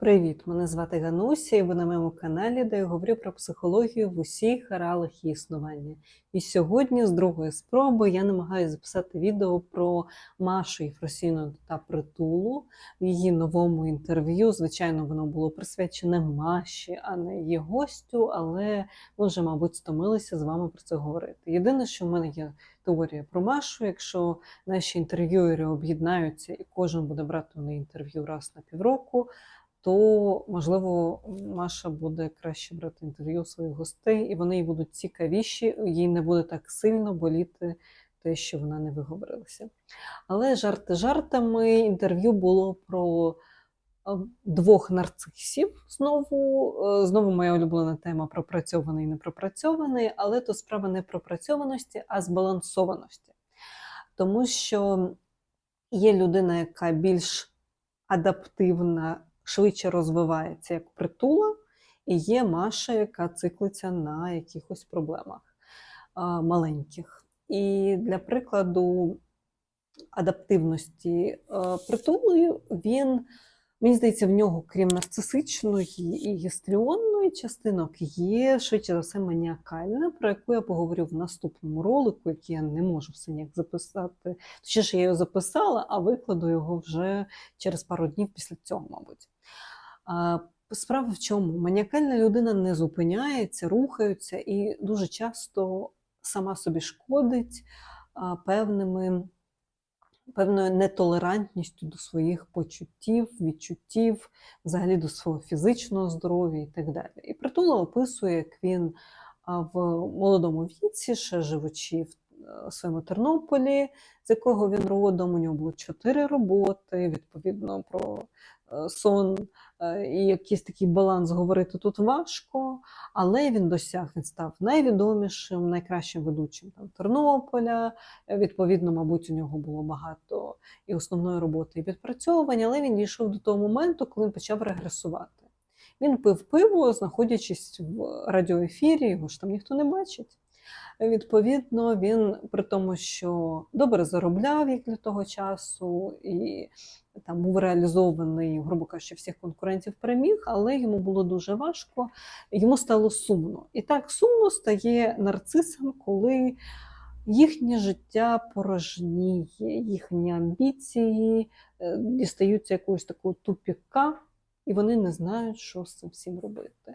Привіт! Мене звати Гануся, і ви на моєму каналі, де я говорю про психологію в усіх аралах існування. І сьогодні, з другої спроби, я намагаюся записати відео про Машу Єфросіну та притулу в її новому інтерв'ю. Звичайно, воно було присвячене Маші, а не її гостю, але ми вже, мабуть, стомилися з вами про це говорити. Єдине, що в мене є теорія про Машу, якщо наші інтерв'юери об'єднаються і кожен буде брати неї інтерв'ю раз на півроку то можливо Маша буде краще брати інтерв'ю своїх гостей, і вони їй будуть цікавіші, їй не буде так сильно боліти те, що вона не виговорилася. Але жарти жартами інтерв'ю було про двох нарцисів. Знову е, знову моя улюблена тема пропрацьований і непропрацьований, але то справа не пропрацьованості, а збалансованості. Тому що є людина, яка більш адаптивна швидше розвивається як притула, і є Маша, яка циклиться на якихось проблемах маленьких. І для прикладу адаптивності а, притулою, він, мені здається, в нього, крім нарцисичної і гістріонної частинок, є швидше за все маніакальна, про яку я поговорю в наступному ролику, який я не можу все ніяк записати. Точніше, я його записала, а викладу його вже через пару днів після цього, мабуть. Справа в чому? Маніакальна людина не зупиняється, рухається і дуже часто сама собі шкодить певними, певною нетолерантністю до своїх почуттів, відчуттів, взагалі до свого фізичного здоров'я і так далі. І притула описує, як він в молодому віці, ще живучи в е, своєму Тернополі, з якого він родом, у нього було чотири роботи, відповідно про сон е, і якийсь такий баланс говорити тут важко, але він досяг, він став найвідомішим, найкращим ведучим там, Тернополя. Відповідно, мабуть, у нього було багато і основної роботи, і відпрацьовування, але він дійшов до того моменту, коли він почав регресувати. Він пив пиво, знаходячись в радіоефірі, його ж там ніхто не бачить. Відповідно, він при тому, що добре заробляв як для того часу, і там був реалізований, грубо кажучи, всіх конкурентів переміг, але йому було дуже важко, йому стало сумно. І так сумно стає нарцисам, коли їхнє життя порожніє, їхні амбіції е, дістаються якогось такого тупіка. І вони не знають, що з цим всім робити.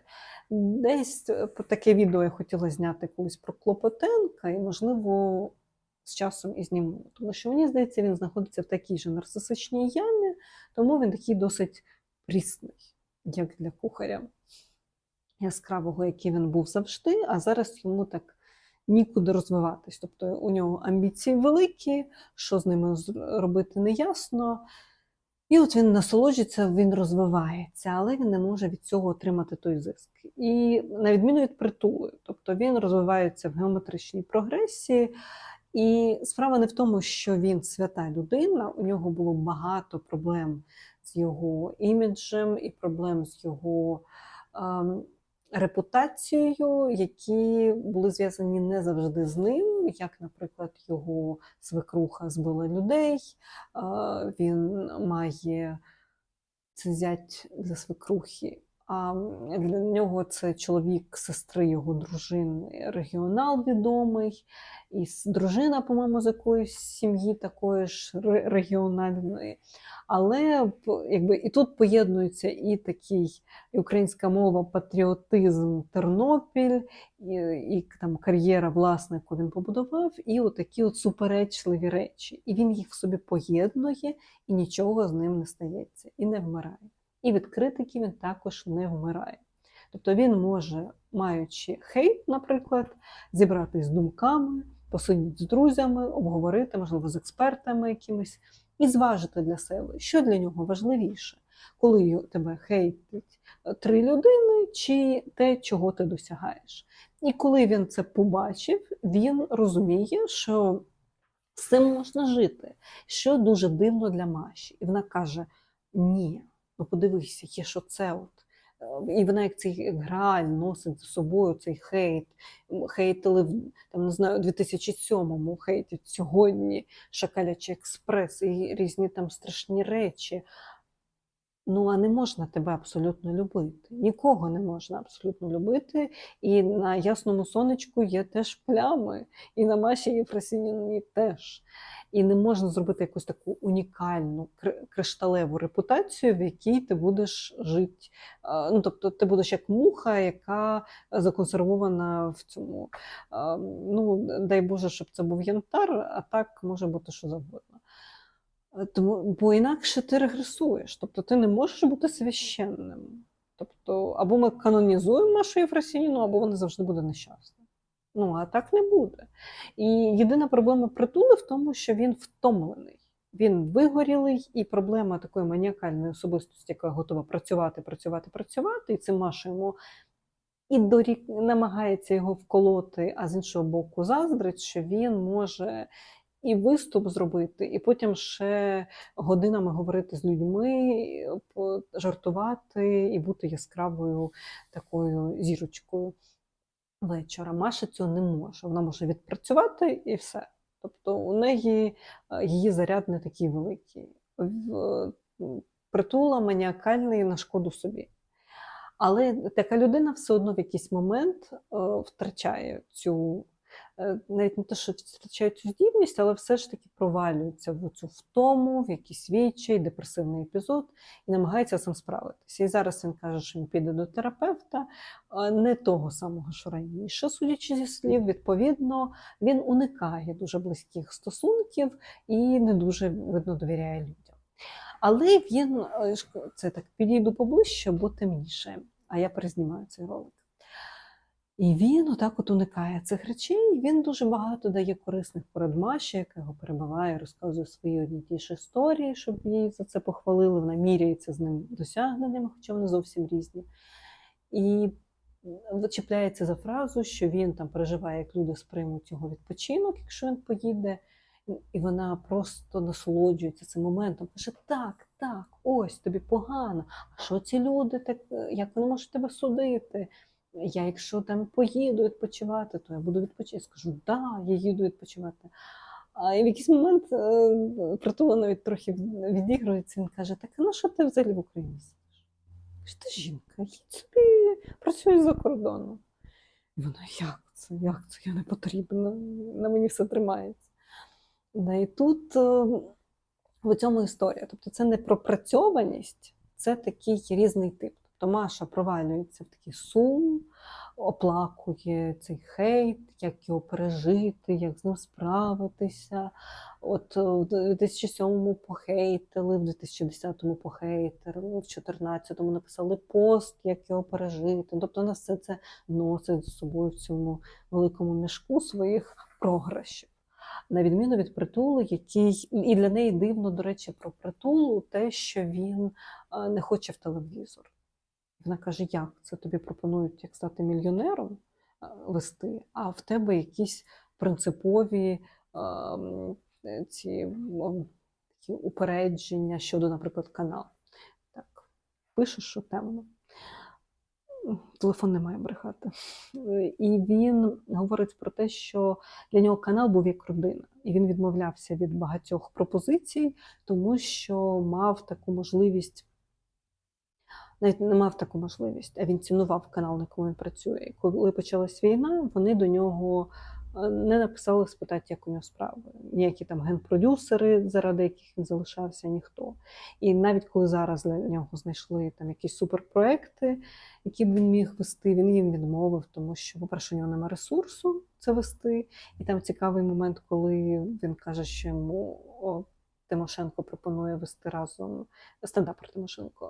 Десь е, таке відео я хотіла зняти колись про Клопотенка, і, можливо, з часом і зніму. Тому що, мені здається, він знаходиться в такій же нарцисичній ямі, тому він такий досить прісний, як для кухаря яскравого, який він був завжди, а зараз йому так нікуди розвиватись. Тобто у нього амбіції великі, що з ними робити неясно. І от він насолоджується, він розвивається, але він не може від цього отримати той зиск. І на відміну від притули, тобто він розвивається в геометричній прогресії. І справа не в тому, що він свята людина, у нього було багато проблем з його іміджем і проблем з його ем, репутацією, які були зв'язані не завжди з ним, як, наприклад, його свекруха збила людей, він має це зять за свекрухи. А для нього це чоловік сестри його дружини, регіонал відомий, і дружина, по-моєму, з якоїсь сім'ї такої ж регіональної. Але якби і тут поєднується і такий і українська мова, патріотизм, Тернопіль, і, і там кар'єра власнику він побудував, і отакі от суперечливі речі. І він їх в собі поєднує, і нічого з ним не стається, і не вмирає. І від критики він також не вмирає. Тобто він може, маючи хейт, наприклад, зібратись з думками, посидіти з друзями, обговорити, можливо, з експертами якимись, і зважити для себе, що для нього важливіше, коли тебе хейтить три людини, чи те, чого ти досягаєш. І коли він це побачив, він розуміє, що з цим можна жити, що дуже дивно для Маші. І вона каже: Ні, ну подивися, є що це от. І вона як цей граль носить за собою цей хейт, хейтили там, не знаю, у 2007-му хейтять сьогодні Шакалячий експрес і різні там страшні речі. Ну, а не можна тебе абсолютно любити. Нікого не можна абсолютно любити. І на ясному сонечку є теж плями, і на Маші Єфросиніній теж. І не можна зробити якусь таку унікальну кришталеву репутацію, в якій ти будеш жити. Ну, тобто, ти будеш як муха, яка законсервована в цьому. Ну, дай Боже, щоб це був янтар, а так може бути що завгодно. Е, Тому, бо інакше ти регресуєш, тобто ти не можеш бути священним. Тобто, або ми канонізуємо Машу Єфросініну, або вона завжди буде нещасна. Ну, а так не буде. І єдина проблема притули в тому, що він втомлений. Він вигорілий, і проблема такої маніакальної особистості, яка готова працювати, працювати, працювати, і Маша йому і дорік намагається його вколоти, а з іншого боку, заздрить, що він може і виступ зробити, і потім ще годинами говорити з людьми, жартувати і бути яскравою такою зірочкою вечора. Маша цього не може. Вона може відпрацювати і все. Тобто у неї е, її заряд не такий великий. Притула маніакальний на шкоду собі. Але така людина все одно в якийсь момент е, втрачає цю, навіть не те, що втрачає цю здібність, але все ж таки провалюється в цю втому, в якийсь відчай, депресивний епізод і намагається сам справитися. І зараз він каже, що він піде до терапевта, е, не того самого, що раніше, судячи зі слів, відповідно, він уникає дуже близьких стосунків і не дуже видно довіряє людям. Але він е, це так підійду поближче, бо темніше. А я перезнімаю цей ролик. І він отак от уникає цих речей. Він дуже багато дає корисних порад Маші, яка його перебиває, розказує свої одні ті ж історії, щоб її за це похвалили. Вона міряється з ним досягненнями, хоча вони зовсім різні. І чіпляється за фразу, що він там переживає, як люди сприймуть його відпочинок, якщо він поїде. І вона просто насолоджується цим моментом. Каже: так, так, ось тобі погано. А що ці люди так, як вони можуть тебе судити? Я, якщо там поїду відпочивати, то я буду відпочивати. Скажу, да, я їду відпочивати. А в якийсь момент е, притула навіть трохи відігрується. Він каже: Так, на що ти взагалі в Україні сидиш? Ти жінка, їдь собі працюй за кордоном. І вона, як це? Як це? Я не потрібна, на мені все тримається. Да, і тут е, в цьому історія. Тобто це не пропрацьованість, це такий різний тип. Тобто Маша провалюється в такий сум, оплакує цей хейт, як його пережити, як з ним справитися. От е, в 2007-му похейтили, в 2010-му похейтили, в 2014-му написали пост, як його пережити. Тобто вона все це носить з собою в цьому великому мішку своїх програшів на відміну від притулу, який і для неї дивно, до речі, про притулу те, що він е, не хоче в телевізор. Вона каже: як це тобі пропонують як стати мільйонером е, вести, а в тебе якісь принципові е, ці такі упередження щодо, наприклад, каналу. Так, пишеш, що темно. Телефон не має брехати. І він говорить про те, що для нього канал був як родина, і він відмовлявся від багатьох пропозицій, тому що мав таку можливість, навіть не мав таку можливість, а він цінував канал, на якому він працює. І коли почалась війна, вони до нього е, не написали спитати, як у нього справи. Ніякі там генпродюсери, заради яких він залишався, ніхто. І навіть коли зараз для нього знайшли там якісь суперпроекти, які б він міг вести, він їм відмовив, тому що, по-перше, у нього немає ресурсу це вести. І там цікавий момент, коли він каже, що йому Тимошенко пропонує вести разом стендапер Тимошенко,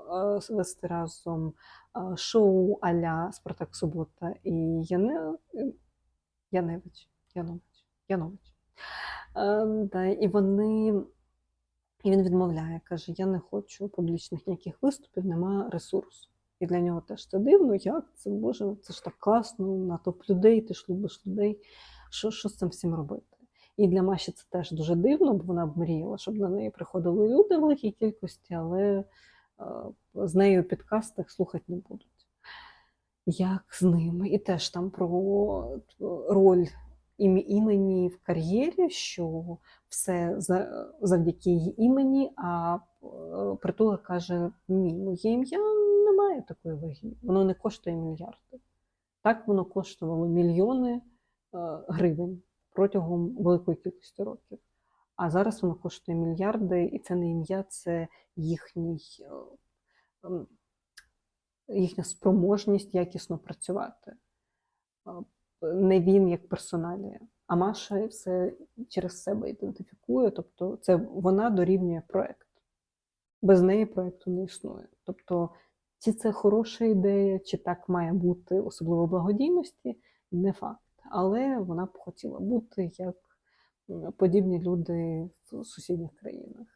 е, вести разом е, шоу Аля Спартак Субота і Яне... Яневич. Янович. Янович. Е, да, і вони. І він відмовляє, каже: Я не хочу публічних ніяких виступів, нема ресурсу. І для нього теж це дивно, як це Боже, це ж так класно, натовп людей, ти ж любиш людей. Що, що з цим всім робити? І для Маші це теж дуже дивно, бо вона б мріяла, щоб на неї приходили люди в великій кількості, але е, з нею в підкастах слухати не будуть. Як з ними? І теж там про роль ім- імені в кар'єрі, що все за- завдяки її імені, а е, притула каже: ні, моє ім'я не має такої ваги, воно не коштує мільярди. Так воно коштувало мільйони е, гривень протягом великої кількості років. А зараз воно коштує мільярди, і це не ім'я, це їхній, е, їхня спроможність якісно працювати. Е, Не він як персоналія, а Маша все через себе ідентифікує, тобто це вона дорівнює проект. Без неї проекту не існує. Тобто, чи це хороша ідея, чи так має бути, особливо благодійності, не факт. Але вона б хотіла бути як подібні люди в сусідніх країнах,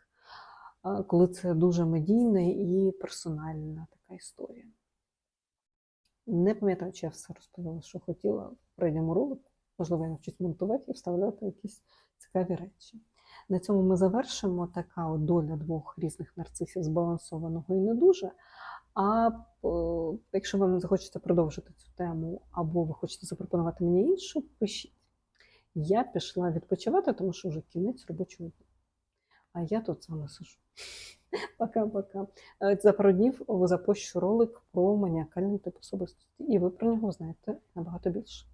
коли це дуже медійна і персональна така історія. Не пам'ятаю, чи я все розповіла, що хотіла в передньому ролику. Можливо, я навчусь монтувати і вставляти якісь цікаві речі. На цьому ми завершимо така от доля двох різних нарцисів збалансованого і не дуже. А якщо вам захочеться продовжити цю тему, або ви хочете запропонувати мені іншу, пишіть. Я пішла відпочивати, тому що вже кінець робочого дня. А я тут з вами сижу. Пока-пока. Е, За пару днів запущу ролик про маніакальний тип особистості, і ви про нього знаєте набагато більше.